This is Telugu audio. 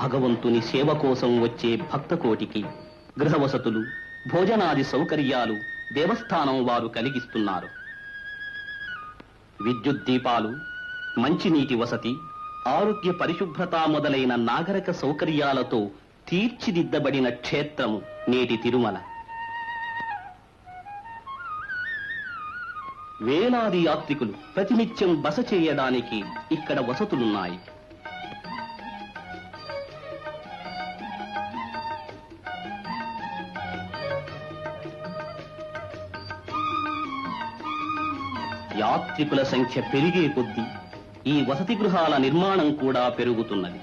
భగవంతుని సేవ కోసం వచ్చే భక్తకోటికి గృహవసతులు భోజనాది సౌకర్యాలు దేవస్థానం వారు కలిగిస్తున్నారు. విద్యుత్ దీపాలు మంచినీటి వసతి ఆరోగ్య పరిశుభ్రత మొదలైన నాగరిక సౌకర్యాలతో తీర్చిదిద్దబడిన క్షేత్రము నేటి తిరుమల. వేలాది యాత్రికులు ప్రతినిత్యం బస చేయడానికి ఇక్కడ వసతులున్నాయి. యాత్రికుల సంఖ్య పెరిగే కొద్దీ ఈ వసతి గృహాల నిర్మాణం కూడా పెరుగుతున్నది.